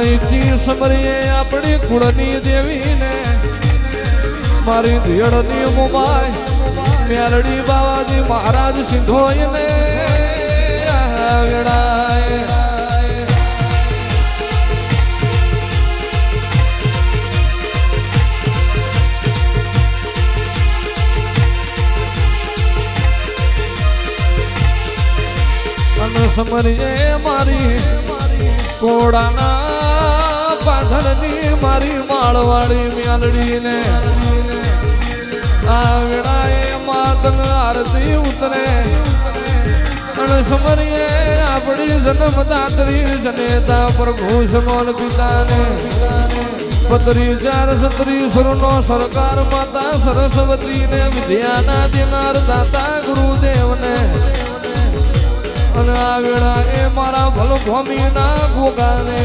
અને સમરીએ આપણી કુળની દેવીને. મારી ધીયડની મુંબાઈ મેરડી બાવાજી મહારાજ સિંધોઈને અને સમરીએ મારી કોડાના પાથરની મારી માળવાળી મ્યાલડીને આ વેળાએ માતન આરતી ઉતરે. અને સમરીએ આપણી જન્મદાત્રી જનેતા પ્રભુ સમોન પિતાને પતરી ચાર સત્રી સુરનો સરકાર માતા સરસ્વતીને વિદ્યાના દેનાર દાતા ગુરુદેવને. અને આ વેળા મારા ભલ ભૂમિના ગોગાને.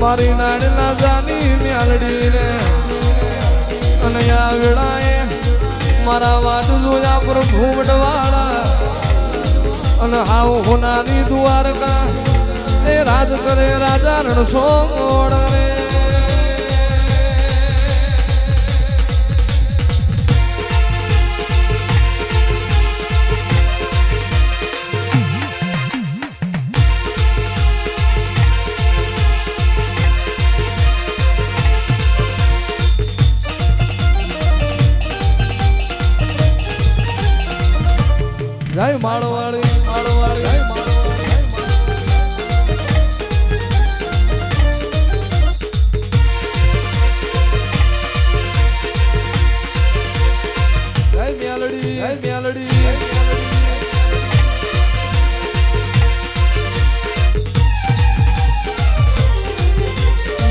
મારી નાડના જાની મ્યાલડીને. અને આ વેળા એ મારા વાટ જોયા પર ભૂમટવાળા અને હાવ હોનાની દ્વારકા. એ રાજ કરે રાજા રણસો મોડ રે જય માળવાળી.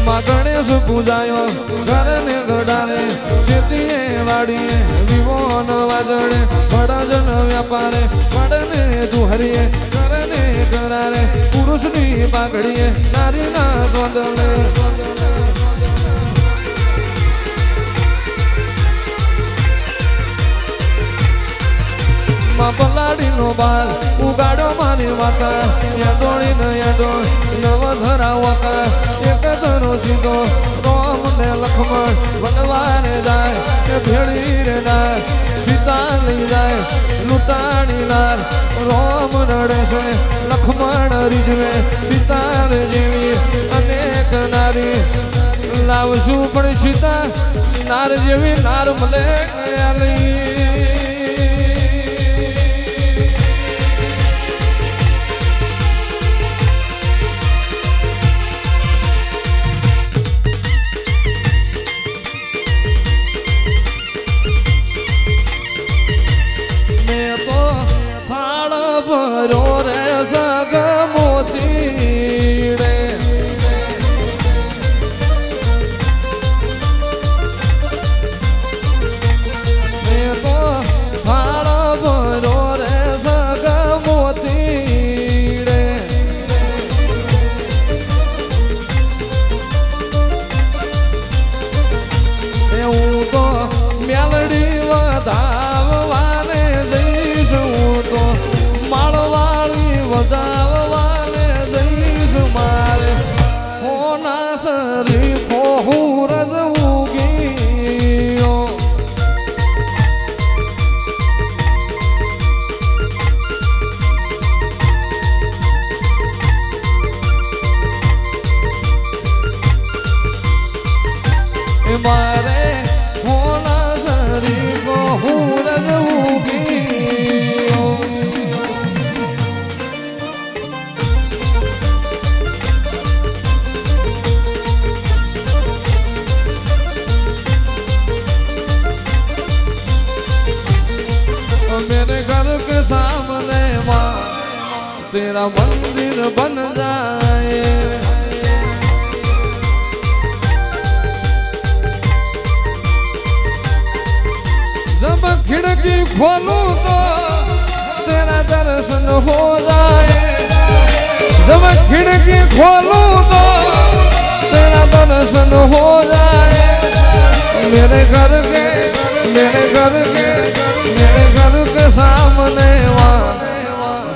માં ગણેશ પૂજાયો, ઘરને ગડારે ખેતીએ વાડીએ વિવોન વાજણે ભડાજન વ્યાપારે ભડને તુહરીએ કરને કરારે પુરુષની પાઘડીએ, નારીના ગોંદલે માં પલાડીનો બાલ ઉગાડો મારી વાતા યાદોળી ન યાદો નવ એક નડે છે, લખમણ રીજવે સીતાર જેવી અનેક નારી. લાવશું પણ સીતા, નાર જેવી નાર મળે આલી तेरा मंदिर बन जाए। जब खिड़की खोलूं तो तेरा दर्शन हो जाए। जब खिड़की खोलूं तो तेरा दर्शन हो जाए। मेरे घर के, मेरे घर के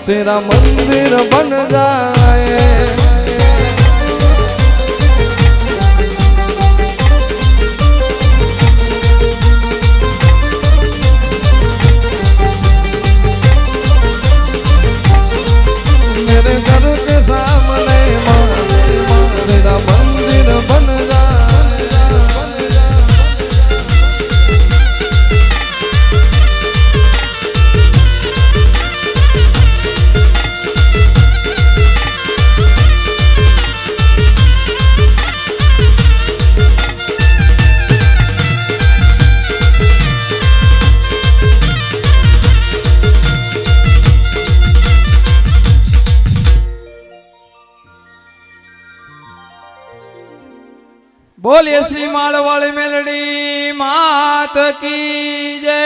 तेरा मंदिर बन जाए બોલીએ શ્રી માળવાળી મેલડી માત કી જય.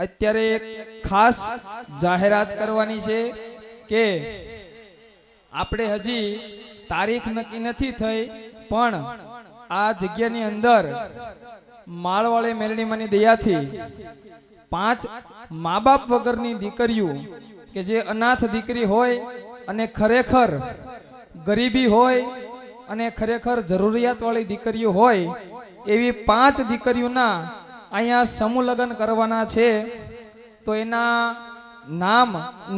અત્યારે એક ખાસ જાહેરાત કરવાની છે કે આપણે હજી તારીખ નક્કી નથી થઈ પણ આ જગ્યાની અંદર માળવાળી મેલડીમાંની દયાથી પાંચ મા બાપ વગરની દીકરીઓ કે જે અનાથ દીકરી હોય અને ખરેખર ગરીબી હોય અને ખરેખર જરૂરિયાતવાળી દીકરીઓ હોય, એવી પાંચ દીકરીઓના અહીંયા સમૂહ લગ્ન કરવાના છે, તો એના નામ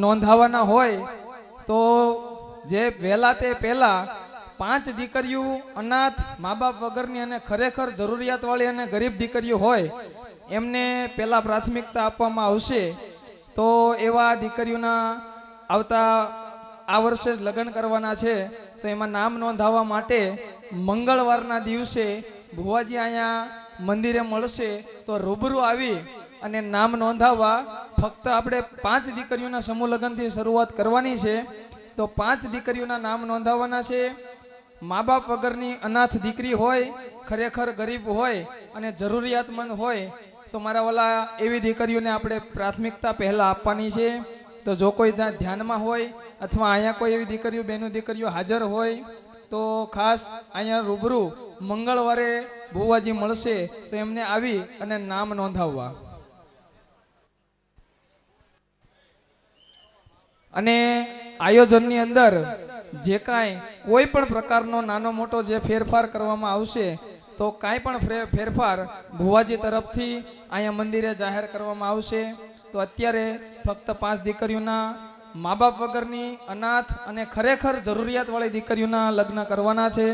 નોંધાવાના હોય, તો જે વહેલા તે પહેલા પાંચ દીકરીઓ અનાથ મા બાપ વગરની અને ખરેખર જરૂરિયાતવાળી અને ગરીબ દીકરીઓ હોય, એમને પહેલા પ્રાથમિકતા આપવામાં આવશે, તો એવા દીકરીઓના આવતા આ વર્ષે લગ્ન કરવાના છે, તો એમાં નામ નોંધાવવા માટે મંગળવારના દિવસે ભુવાજી અહીંયા મંદિરે મળશે, તો રૂબરૂ આવી અને નામ નોંધાવવા ફક્ત આપણે પાંચ દીકરીઓના સમૂહ લગ્નથી શરૂઆત કરવાની છે. તો પાંચ દીકરીઓના નામ નોંધાવવાના છે. મા બાપ વગરની અનાથ દીકરી હોય, ખરેખર ગરીબ હોય અને જરૂરિયાતમંદ હોય, તો મારા વાલા એવી દીકરીઓને આપણે પ્રાથમિકતા પહેલાં આપવાની છે. તો જો કોઈ ધ્યાનમાં હોય અથવા અહીંયા કોઈ એવી દીકરીઓ, બહેનો, દીકરીઓ હાજર હોય, તો ખાસ અહીંયા રૂબરૂ મંગળવારે ભુવાજી મળશે તો એમને આવી અને નામ નોંધાવવા. અને આયોજનની અંદર જે કાંઈ કોઈ પણ પ્રકારનો નાનો મોટો જે ફેરફાર કરવામાં આવશે તો કાંઈ પણ ફેરફાર ભુવાજી તરફથી અહીંયા મંદિરે જાહેર કરવામાં આવશે. તો અત્યારે ફક્ત પાંચ દીકરીઓના મા બાપ વગરની અનાથ અને ખરેખર જરૂરિયાતવાળી દીકરીઓના લગ્ન કરવાના છે.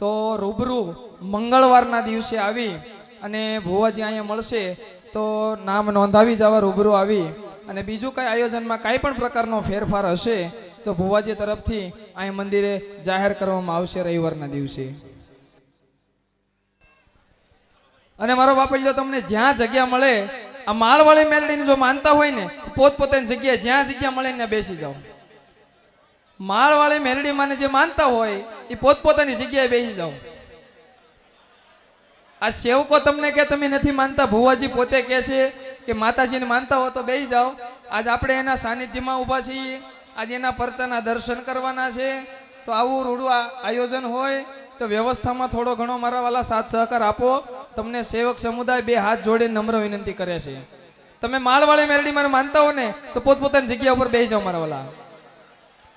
તો રૂબરૂ મંગળવારના દિવસે આવી અને ભુવાજી અહીંયા મળશે તો નામ નોંધાવી જવા રૂબરૂ આવી. અને બીજું કઈ આયોજનમાં કાંઈ પણ પ્રકારનો ફેરફાર હશે તો ભુવાજી તરફથી અહીં મંદિરે જાહેર કરવામાં આવશે રવિવારના દિવસે. અને મારો બાપલ્યો તમને જ્યાં જગ્યા મળે, આ માળવાળી મેલડીને જો માનતા હોય ને પોતપોતાની જગ્યાએ જ્યાં જગ્યા મળે ને બેસી જાઓ. માળવાળી મેલડી માને જે માનતા હોય, એ પોતપોતાની જગ્યાએ બેસી જાઓ. આ સેવકો તમને કે તમે નથી માનતા? ભુવાજી પોતે કહે છે કે માતાજીને માનતા હો તો બેસી જાઓ. આજ આપણે એના સાનિધ્યમાં ઊભા છીએ. આજે એના પરચાના દર્શન કરવાના છે. તો આવું રૂડું આયોજન હોય તો વ્યવસ્થામાં થોડો ઘણો મારા વાલા સાથ સહકાર આપો. તમને સેવક સમુદાય બે હાથ જોડીને નમ્ર વિનંતી કરે છે. તમે માળવાળી મેરડી મારે માનતા હો ને તો પોતપોતાની જગ્યા ઉપર બેસી જાઓ મારા વાલા.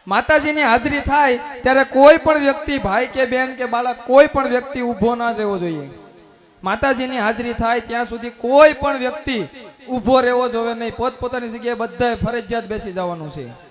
માતાજીની હાજરી થાય ત્યારે કોઈ પણ વ્યક્તિ, ભાઈ કે બેન કે બાળક, કોઈ પણ વ્યક્તિ ઊભો ના રહેવો જોઈએ. માતાજીની હાજરી થાય ત્યાં સુધી કોઈ પણ વ્યક્તિ ઊભો રહેવો જોઈએ નહીં. પોતપોતાની જગ્યાએ બધાએ ફરજિયાત બેસી જવાનું છે.